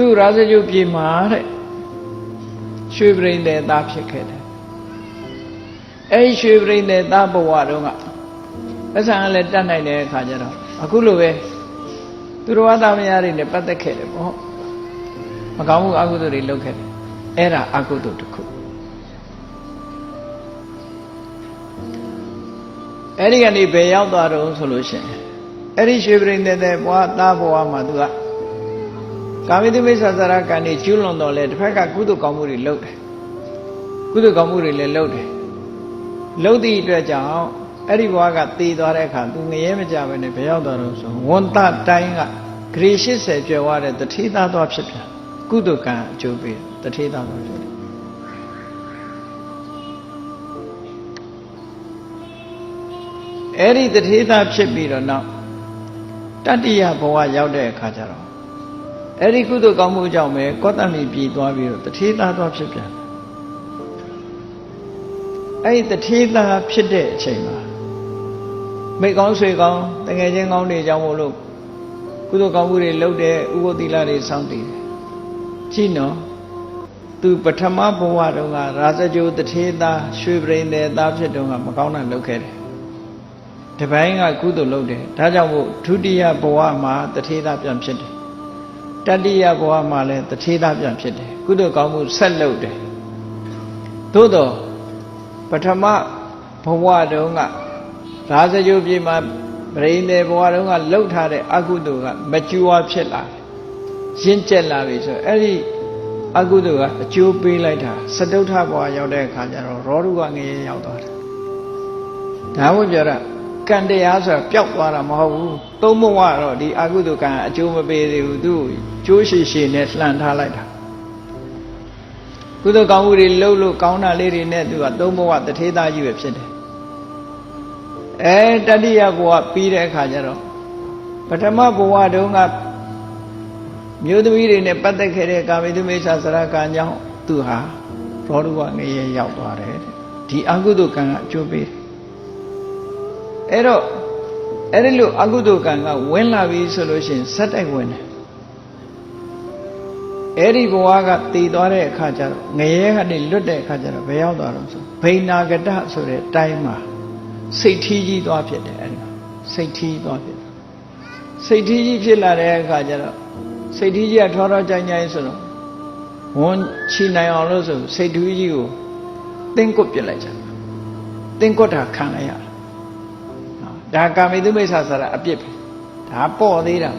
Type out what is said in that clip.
သူရာဇဂုပြေမှာတဲ့ရွှေပရိန်တဲ့သားဖြစ်ခဲ့တယ်အဲ့ဒီရွှေပရိန်တဲ့သားဘဝတုန်းကပတ်စံကလည်းတတ်နိုင်တဲ့အခါကျတော့အခုလိုပဲသူတော်ဝါသားမယားတွေနဲ့ပတ်သက်ခဲ့တယ်ပေါ့မကောင်းမှုအကုသိုလ်တွေလုပ်ခဲ့တယ်အဲ့ဒါအကုသိုလ်တစ်ခုအဲ့ဒီကနေဘယ်ရောက်သွားတော့ဆိုလို့ရှိရင်အဲ့ဒီရွှေပရိန်တဲ့တဲ့ဘဝသားဘဝမှာသူက ကာမိတုမိစ္ဆာသရကံနေကျူးလွန်တော့လေတစ်ဖက်ကကုသိုလ်ကောင်းမှုတွေလုပ်တယ်ကုသိုလ်ကောင်းမှုတွေလည်းလုပ်တယ်လုပ်သည့်အတွက်ကြောင့်အဲ့ဒီဘဝကတည်သွားတဲ့အခါသူငရဲမကြပဲနဲ့ဘယ်ရောက်သွားတော့ဆိုဝန်တတိုင်းကဂရေ80ကျော်သွားတဲ့တထေသားသွားဖြစ်ပြန်ကုသိုလ်ကံအကျိုးပေးတထေသားသွားဖြစ်တယ်အဲ့ဒီတထေသားဖြစ်ပြီးတော့နောက်တတ္တိယဘဝရောက်တဲ့အခါကျတော့ အဲ့ဒီကုသိုလ်ကောင်းမှုကြောင့်ပဲကောတမီပြည်သွားပြီးတော့တထေသားသွားဖြစ်ပြန်အဲ့ဒီတထေသားဖြစ်တဲ့အချိန်မှာမိကောင်းဆွေကောင်းတငယ်ချင်းကောင်းတွေကြောင့်မို့လို့ကုသိုလ်ကောင်းမှုတွေလုပ်တဲ့ဥပုသ္တိလတွေစောင့်တည်တယ်ကြည့်နော်သူပထမဘဝတုန်းကရာဇဂိုတထေသားရွှေပရိန်တဲ့သားဖြစ်တုန်းကမကောင်းတာလုပ်ခဲ့တယ်တပိုင်းကကုသိုလ်လုပ်တယ်ဒါကြောင့်မို့ဒုတိယဘဝမှာတထေသားပြန်ဖြစ်တယ် တတိယဘဝမှာလည်းတထေသားပြန်ဖြစ်တယ်ကုသိုလ်ကောင်းမှုဆက်လုပ်တယ်သို့တော့ပထမဘဝတုန်းကရာဇဂိုပြည်မှာပရိန်တဲ့ဘဝတုန်းကလှုပ်ထားတဲ့အကုသိုလ်ကမကျူဝါဖြစ်လာတယ်ရင့်ကျက်လာပြီဆိုအဲ့ဒီအကုသိုလ်ကအကျိုးပေးလိုက်တာစတုထဘဝရောက်တဲ့အခါကျတော့ရောဓုကငရေရောက်သွားတယ်ဒါမှပြောတာ ကံတရားဆိုတာပျောက်သွားတာမဟုတ်ဘူးသုံးဘဝတော့ဒီအကုသိုလ်ကံအကျိုးမပေးသေးဘူးသူကျိုးရှိရှိနဲ့လှန်ထားလိုက်တာကုသိုလ်ကောင်းမှုတွေလှုပ်လို့ကောင်းတာလေးတွေနဲ့သူကသုံးဘဝတထေသားကြီးပဲဖြစ်တယ်အဲတတိယဘဝပြီးတဲ့အခါကျတော့ပထမဘဝတုန်းကမြို့သမီးတွေနဲ့ပတ်သက်ခဲ့တဲ့ကာမိတုမိစ္ဆာစရကံကြောင့်သူဟာရောဓုကငရေရောက်သွားတယ်တဲ့ဒီအကုသိုလ်ကံကအကျိုးပေးတယ် အဲ့တော့အဲ့ဒီလိုအကုသိုလ်ကံကဝင်လာပြီဆိုလို့ရှိရင်ဆက်တိုက်ဝင်တယ်အဲ့ဒီဘဝကတည်သွားတဲ့အခါကျတော့ငရဲကနေလွတ်တဲ့အခါကျတော့ဘယ်ရောက်သွားတော့ဆိုဘိနာကတဆိုတဲ့တိုင်းမှာစိတ်ထီးကြီးသွားဖြစ်တယ်အဲ့ဒီမှာစိတ်ထီးသွားဖြစ်တယ်စိတ်ထီးကြီးဖြစ်လာတဲ့အခါကျတော့စိတ်ထီးကြီးကထောထောကြိုင်ကြိုင်ဆိုတော့ဝန်ချီနိုင်အောင်လို့ဆိုစိတ်ထီးကြီးကိုတင်းကွတ်ပြစ်လိုက်ကြတယ်တင်းကွတ်တာခံလိုက်ရတယ် ဒါကာမိတုမိစ္ဆာဆိုတာအပြစ်ပဲဒါပေါ့သေးတာ